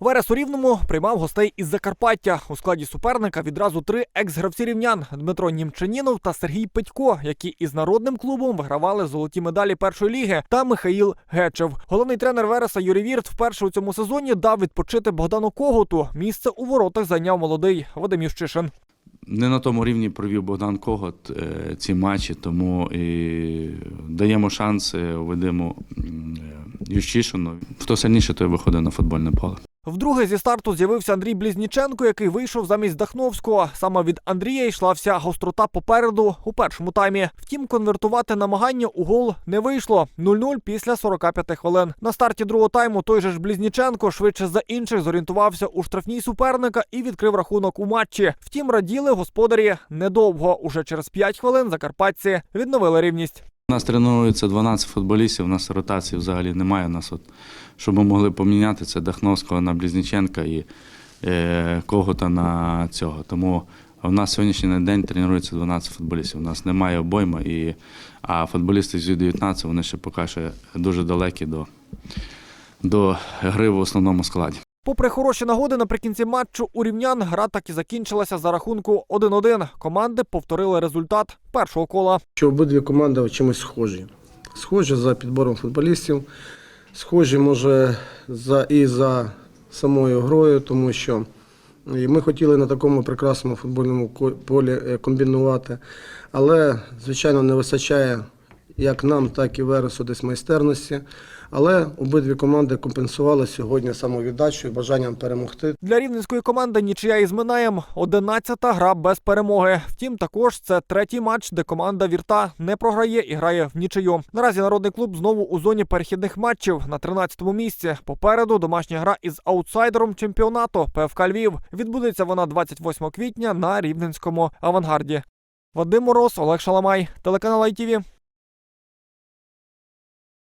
Верес у Рівному приймав гостей із Закарпаття. У складі суперника відразу три екс-гравці рівнян Дмитро Німчанінов та Сергій Петько, які із народним клубом вигравали золоті медалі першої ліги, та Михаїл Гечев. Головний тренер Вереса Юрій Вірт вперше у цьому сезоні дав відпочити Богдану Коготу. Місце у воротах зайняв молодий Вадим Ющишин. Не на тому рівні провів Богдан Когот е, ці матчі, тому і даємо шанс Вадиму е, Ющишину. Хто сильніше, той виходить на футбольне поле. Вдруге зі старту з'явився Андрій Блізніченко, який вийшов замість Дахновського. Саме від Андрія йшла вся гострота попереду у першому таймі. Втім, конвертувати намагання у гол не вийшло. 0-0 після 45 хвилин. На старті другого тайму той же ж Блізніченко швидше за інших зорієнтувався у штрафній суперника і відкрив рахунок у матчі. Втім, раділи господарі недовго. Уже через 5 хвилин закарпатці відновили рівність. У нас тренується 12 футболістів, у нас ротації взагалі немає. У нас от, щоб ми могли поміняти, це Дахновського на Близніченка і е, Когота на цього. Тому в нас сьогоднішній день тренується 12 футболістів. У нас немає обойма, і, а футболісти з Ю-19 вони ще поки що дуже далекі до, до гри в основному складі. Попри хороші нагоди наприкінці матчу у рівнян гра так і закінчилася за рахунку 1-1. Команди повторили результат першого кола. що обидві команди чимось схожі. Схожі за підбором футболістів, схожі, може, за, і за самою грою, тому що ми хотіли на такому прекрасному футбольному полі е, комбінувати, але, звичайно, не вистачає як нам, так і Вересу десь майстерності. Але обидві команди компенсували сьогодні самовіддачу і бажанням перемогти. Для рівненської команди нічия із Минаєм 11-та гра без перемоги. Втім, також це третій матч, де команда Вірта не програє і грає в нічию. Наразі народний клуб знову у зоні перехідних матчів на 13-му місці. Попереду домашня гра із аутсайдером чемпіонату ПФК Львів. Відбудеться вона 28 квітня на рівненському авангарді. Вадим Мороз, Олег Шаламай, телеканал ITV.